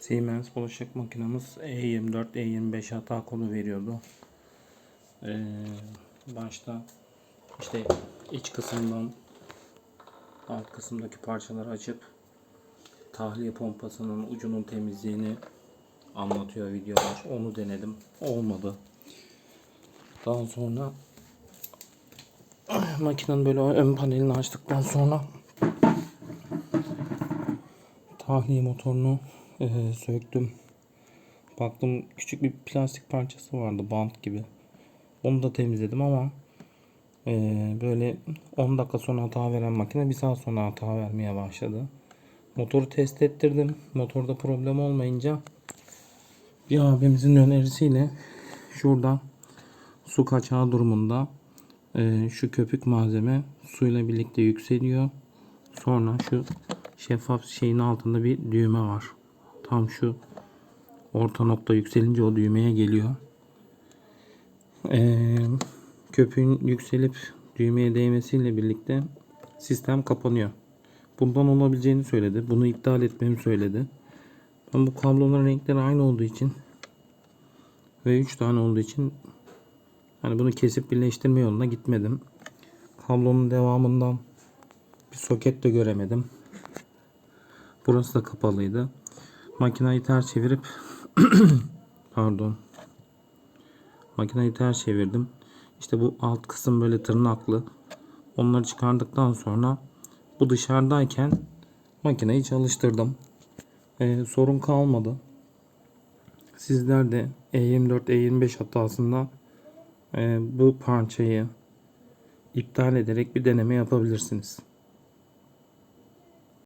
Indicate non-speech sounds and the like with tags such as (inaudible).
Siemens bulaşık makinamız E24, E25 hata kodu veriyordu. Ee, başta işte iç kısımdan alt kısımdaki parçaları açıp tahliye pompasının ucunun temizliğini anlatıyor videolar. Onu denedim. Olmadı. Daha sonra (clears throat) makinenin böyle ön panelini açtıktan sonra tahliye motorunu eee, söktüm. Baktım küçük bir plastik parçası vardı bant gibi. Onu da temizledim ama eee, böyle 10 dakika sonra hata veren makine bir saat sonra hata vermeye başladı. Motoru test ettirdim. Motorda problem olmayınca bir abimizin önerisiyle şuradan su kaçağı durumunda eee, şu köpük malzeme suyla birlikte yükseliyor. Sonra şu şeffaf şeyin altında bir düğme var. Tam şu orta nokta yükselince o düğmeye geliyor. Ee, köpüğün yükselip düğmeye değmesiyle birlikte sistem kapanıyor. Bundan olabileceğini söyledi. Bunu iptal etmemi söyledi. Ben bu kabloların renkleri aynı olduğu için ve 3 tane olduğu için hani bunu kesip birleştirme yoluna gitmedim. Kablonun devamından bir soket de göremedim. Burası da kapalıydı. Makinayı ters çevirip (clears throat) pardon. Makinayı ters çevirdim. İşte bu alt kısım böyle tırnaklı. Onları çıkardıktan sonra bu dışarıdayken makineyi çalıştırdım. Ee, sorun kalmadı. Sizler de E24 E25 hatasında e, bu parçayı iptal ederek bir deneme yapabilirsiniz.